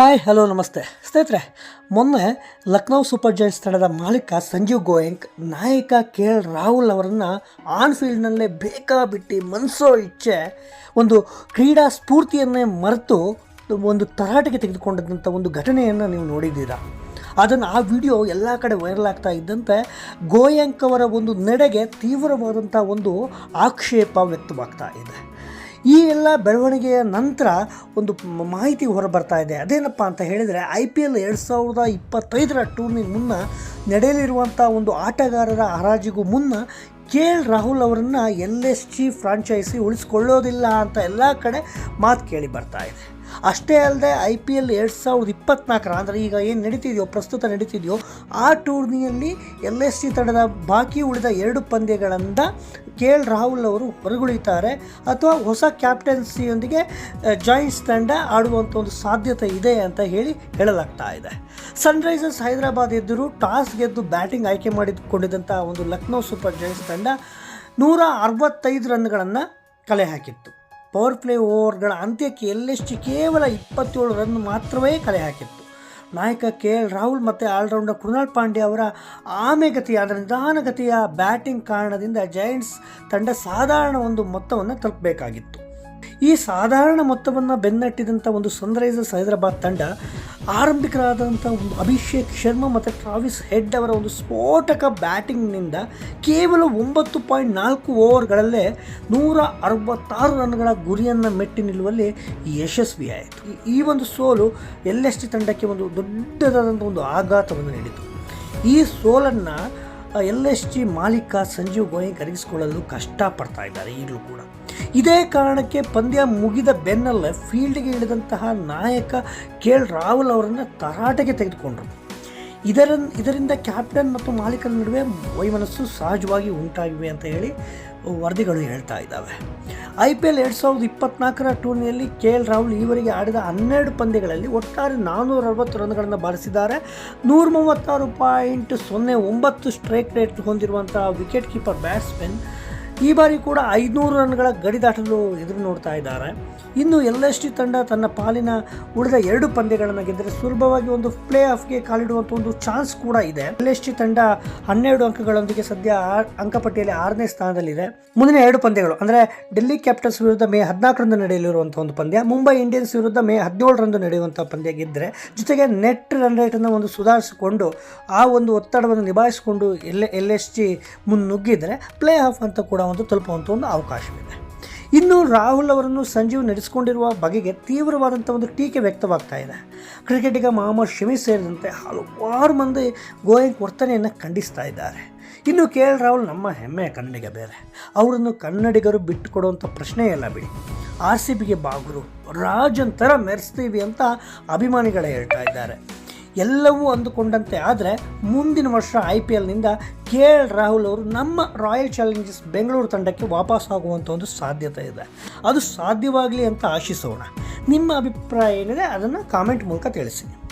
Hi hello ನಮಸ್ತೆ. ಸ್ನೇಹಿತರೆ, ಮೊನ್ನೆ ಲಕ್ನೌ ಸೂಪರ್ ಜೈಂಟ್ಸ್ ತಂಡದ ಮಾಲೀಕ ಸಂಜೀವ್ ಗೋಯಂಕ್, ನಾಯಕ ಕೆ ಎಲ್ ರಾಹುಲ್ ಅವರನ್ನು ಆನ್ ಫೀಲ್ಡ್ನಲ್ಲೇ ಬೇಕಾಬಿಟ್ಟು ಮನಸ್ಸೋ ಇಚ್ಛೆ ಒಂದು ಕ್ರೀಡಾ ಸ್ಫೂರ್ತಿಯನ್ನೇ ಮರೆತು ಒಂದು ತರಾಟೆಗೆ ತೆಗೆದುಕೊಂಡಂಥ ಒಂದು ಘಟನೆಯನ್ನು ನೀವು ನೋಡಿದ್ದೀರಾ. ಅದನ್ನು ಆ ವಿಡಿಯೋ ಎಲ್ಲ ಕಡೆ ವೈರಲ್ ಆಗ್ತಾ ಇದ್ದಂತೆ ಗೋಯಂಕ್ ಅವರ ಒಂದು ನಡೆಗೆ ತೀವ್ರವಾದಂಥ ಒಂದು ಆಕ್ಷೇಪ ವ್ಯಕ್ತವಾಗ್ತಾ ಇದೆ. ಈ ಎಲ್ಲ ಬೆಳವಣಿಗೆಯ ನಂತರ ಒಂದು ಮಾಹಿತಿ ಹೊರಬರ್ತಾ ಇದೆ. ಅದೇನಪ್ಪ ಅಂತ ಹೇಳಿದರೆ ಐ ಪಿ ಎಲ್ ಎರಡು ಸಾವಿರದ ಇಪ್ಪತ್ತೈದರ ಟೂರ್ನಿ ಮುನ್ನ ನಡೆಯಲಿರುವಂಥ ಒಂದು ಆಟಗಾರರ ಹರಾಜಿಗೂ ಮುನ್ನ ಕೆ ಎಲ್ ರಾಹುಲ್ ಅವರನ್ನು ಎಲ್ ಎಸ್ ಜಿ ಫ್ರಾಂಚೈಸಿ ಉಳಿಸ್ಕೊಳ್ಳೋದಿಲ್ಲ ಅಂತ ಎಲ್ಲ ಕಡೆ ಮಾತು ಕೇಳಿ ಬರ್ತಾ ಇದೆ. ಅಷ್ಟೇ ಅಲ್ಲದೆ ಐ ಪಿ ಎಲ್ ಎರಡು ಸಾವಿರದ ಇಪ್ಪತ್ನಾಲ್ಕರ, ಅಂದರೆ ಈಗ ಏನು ನಡೀತಿದೆಯೋ, ಪ್ರಸ್ತುತ ನಡೀತಿದೆಯೋ, ಆ ಟೂರ್ನಿಯಲ್ಲಿ ಎಲ್ ಎಸ್ ಸಿ ತಂಡದ ಬಾಕಿ ಉಳಿದ ಎರಡು ಪಂದ್ಯಗಳಿಂದ ಕೆ ಎಲ್ ರಾಹುಲ್ ಅವರು ಹೊರಗುಳಿತಾರೆ ಅಥವಾ ಹೊಸ ಕ್ಯಾಪ್ಟನ್ಸಿಯೊಂದಿಗೆ ಜಾಯಿಂಟ್ಸ್ ತಂಡ ಆಡುವಂಥ ಒಂದು ಸಾಧ್ಯತೆ ಇದೆ ಅಂತ ಹೇಳಿ ಹೇಳಲಾಗ್ತಾ ಇದೆ. ಸನ್ರೈಸರ್ಸ್ ಹೈದರಾಬಾದ್ ಎದುರು ಟಾಸ್ ಗೆದ್ದು ಬ್ಯಾಟಿಂಗ್ ಆಯ್ಕೆ ಮಾಡಿಕೊಂಡಿದ್ದಂಥ ಒಂದು ಲಕ್ನೋ ಸೂಪರ್ ಜಾಯಿಂಟ್ಸ್ ತಂಡ ನೂರ ಅರವತ್ತೈದು ರನ್ಗಳನ್ನು ಕಲೆ ಹಾಕಿತ್ತು. ಪವರ್ ಪ್ಲೇ ಓವರ್ಗಳ ಅಂತ್ಯಕ್ಕೆ ಎಲ್ಲೆಷ್ಟು ಕೇವಲ ಇಪ್ಪತ್ತೇಳು ರನ್ ಮಾತ್ರವೇ ಕಲೆ ಹಾಕಿತ್ತು. ನಾಯಕ ಕೆ ಎಲ್ ರಾಹುಲ್ ಮತ್ತು ಆಲ್ರೌಂಡರ್ ಕೃಣಾಲ್ ಪಾಂಡ್ಯ ಅವರ ಆಮೆಗತಿಯ ಅದರ ನಿಧಾನಗತಿಯ ಬ್ಯಾಟಿಂಗ್ ಕಾರಣದಿಂದ ಜೈಂಟ್ಸ್ ತಂಡ ಸಾಧಾರಣ ಒಂದು ಮೊತ್ತವನ್ನು ತಲುಪಬೇಕಾಗಿತ್ತು. ಈ ಸಾಧಾರಣ ಮೊತ್ತವನ್ನು ಬೆನ್ನಟ್ಟಿದಂಥ ಒಂದು ಸನ್ರೈಸರ್ಸ್ ಹೈದರಾಬಾದ್ ತಂಡ ಆರಂಭಿಕರಾದಂಥ ಒಂದು ಅಭಿಷೇಕ್ ಶರ್ಮಾ ಮತ್ತು ಟ್ರಾವಿಸ್ ಹೆಡ್ ಅವರ ಒಂದು ಸ್ಫೋಟಕ ಬ್ಯಾಟಿಂಗ್ನಿಂದ ಕೇವಲ ಒಂಬತ್ತು ಪಾಯಿಂಟ್ ನಾಲ್ಕು ಓವರ್ಗಳಲ್ಲೇ ನೂರ ಅರವತ್ತಾರು ರನ್ಗಳ ಗುರಿಯನ್ನು ಮೆಟ್ಟಿ ನಿಲ್ಲುವಲ್ಲಿ ಯಶಸ್ವಿಯಾಯಿತು. ಈ- ಒಂದು ಸೋಲು ಎಲ್ ತಂಡಕ್ಕೆ ಒಂದು ದೊಡ್ಡದಾದಂಥ ಒಂದು ಆಘಾತವನ್ನು ನೀಡಿತು. ಈ ಸೋಲನ್ನು ಎಲ್ ಎಸ್ ಜಿ ಮಾಲೀಕ ಸಂಜೀವ್ ಗೋಯಿ ಕರಗಿಸಿಕೊಳ್ಳಲು ಕಷ್ಟಪಡ್ತಾ ಇದ್ದಾರೆ ಈಗಲೂ ಕೂಡ. ಇದೇ ಕಾರಣಕ್ಕೆ ಪಂದ್ಯ ಮುಗಿದ ಬೆನ್ನಲ್ಲೇ ಫೀಲ್ಡ್ಗೆ ಇಳಿದಂತಹ ನಾಯಕ ಕೆ ಎಲ್ ರಾಹುಲ್ ಅವರನ್ನು ತರಾಟೆಗೆ ತೆಗೆದುಕೊಂಡರು. ಇದರ ಇದರಿಂದ ಕ್ಯಾಪ್ಟನ್ ಮತ್ತು ಮಾಲೀಕರ ನಡುವೆ ವೈಮನಸ್ಸು ಸಹಜವಾಗಿ ಉಂಟಾಗಿವೆ ಅಂತ ಹೇಳಿ ವರದಿಗಳು ಹೇಳ್ತಾ ಇದ್ದಾವೆ. ಐ ಪಿ ಎಲ್ ಎರಡು ಸಾವಿರದ ಇಪ್ಪತ್ನಾಲ್ಕರ ಟೂರ್ನಿಯಲ್ಲಿ ಕೆ ಎಲ್ ರಾಹುಲ್ ಈವರೆಗೆ ಆಡಿದ ಹನ್ನೆರಡು ಪಂದ್ಯಗಳಲ್ಲಿ ಒಟ್ಟಾರೆ ನಾನ್ನೂರ ಅರವತ್ತು ರನ್ಗಳನ್ನು ಬಾರಿಸಿದ್ದಾರೆ. ನೂರ ಮೂವತ್ತಾರು ಪಾಯಿಂಟ್ ಸೊನ್ನೆ ಒಂಬತ್ತು ಸ್ಟ್ರೈಕ್ ರೇಟ್ ಹೊಂದಿರುವಂಥ ವಿಕೆಟ್ ಕೀಪರ್ ಬ್ಯಾಟ್ಸ್ಮನ್ ಈ ಬಾರಿ ಕೂಡ ಐದುನೂರು ರನ್ಗಳ ಗಡಿ ದಾಟಲು ಎದುರು ನೋಡ್ತಾ ಇದ್ದಾರೆ. ಇನ್ನು ಎಲ್ ಟಿ ತಂಡ ತನ್ನ ಪಾಲಿನ ಉಳಿದ ಎರಡು ಪಂದ್ಯಗಳನ್ನು ಗೆದ್ದರೆ ಸುಲಭವಾಗಿ ಒಂದು ಪ್ಲೇ ಆಫ್ಗೆ ಕಾಲಿಡುವಂಥ ಒಂದು ಚಾನ್ಸ್ ಕೂಡ ಇದೆ. ಎಲ್ ಎಸ್ ಟಿ ತಂಡ ಹನ್ನೆರಡು ಅಂಕಗಳೊಂದಿಗೆ ಸದ್ಯ ಅಂಕಪಟ್ಟಿಯಲ್ಲಿ ಆರನೇ ಸ್ಥಾನದಲ್ಲಿದೆ. ಮುಂದಿನ ಎರಡು ಪಂದ್ಯಗಳು, ಅಂದರೆ ಡೆಲ್ಲಿ ಕ್ಯಾಪಿಟಲ್ಸ್ ವಿರುದ್ಧ ಮೇ ಹದಿನಾಲ್ಕರಂದು ನಡೆಯಲಿರುವಂಥ ಒಂದು ಪಂದ್ಯ, ಮುಂಬೈ ಇಂಡಿಯನ್ಸ್ ವಿರುದ್ಧ ಮೇ ಹದಿನೇಳರಂದು ನಡೆಯುವಂಥ ಪಂದ್ಯ ಗೆದ್ದರೆ ಜೊತೆಗೆ ನೆಟ್ ರನ್ ರೇಟನ್ನು ಒಂದು ಸುಧಾರಿಸಿಕೊಂಡು ಆ ಒಂದು ಒತ್ತಡವನ್ನು ನಿಭಾಯಿಸಿಕೊಂಡು ಎಲ್ ಎಲ್ ಎಸ್ ಜಿ ಮುನ್ನುಗ್ಗಿದರೆ ಪ್ಲೇ ಆಫ್ ಅಂತ ಕೂಡ ಒಂದು ತಲುಪುವಂಥ ಒಂದು ಅವಕಾಶವಿದೆ. ಇನ್ನು ರಾಹುಲ್ ಅವರನ್ನು ಸಂಜೀವ್ ನಡೆಸಿಕೊಂಡಿರುವ ಬಗೆಗೆ ತೀವ್ರವಾದಂಥ ಒಂದು ಟೀಕೆ ವ್ಯಕ್ತವಾಗ್ತಾ ಇದೆ. ಕ್ರಿಕೆಟಿಗ ಮೊಹಮ್ಮದ್ ಶಮಿ ಸೇರಿದಂತೆ ಹಲವಾರು ಮಂದಿ ಗೋಯಂಕ್ ವರ್ತನೆಯನ್ನು ಖಂಡಿಸ್ತಾ ಇದ್ದಾರೆ. ಇನ್ನು ಕೆ ಎಲ್ ರಾಹುಲ್ ನಮ್ಮ ಹೆಮ್ಮೆಯ ಕನ್ನಡಿಗ ಬೇರೆ. ಅವರನ್ನು ಕನ್ನಡಿಗರು ಬಿಟ್ಟು ಕೊಡುವಂಥ ಇಲ್ಲ ಬಿಡಿ. ಆರ್ ಸಿ ಬಿಗೆ ಬಾಗುರು ರಾಜಂತರ ಮೆರೆಸ್ತೀವಿ ಅಂತ ಅಭಿಮಾನಿಗಳೇ ಹೇಳ್ತಾ ಇದ್ದಾರೆ. ಎಲ್ಲವೂ ಅಂದುಕೊಂಡಂತೆ. ಆದರೆ ಮುಂದಿನ ವರ್ಷ ಐ ಪಿ ಎಲ್ನಿಂದ ಕೆ ಎಲ್ ರಾಹುಲ್ ಅವರು ನಮ್ಮ ರಾಯಲ್ ಚಾಲೆಂಜರ್ಸ್ ಬೆಂಗಳೂರು ತಂಡಕ್ಕೆ ವಾಪಸ್ ಆಗುವಂಥ ಒಂದು ಸಾಧ್ಯತೆ ಇದೆ. ಅದು ಸಾಧ್ಯವಾಗಲಿ ಅಂತ ಆಶಿಸೋಣ. ನಿಮ್ಮ ಅಭಿಪ್ರಾಯ ಏನಿದೆ ಅದನ್ನು ಕಾಮೆಂಟ್ ಮೂಲಕ ತಿಳಿಸಿ.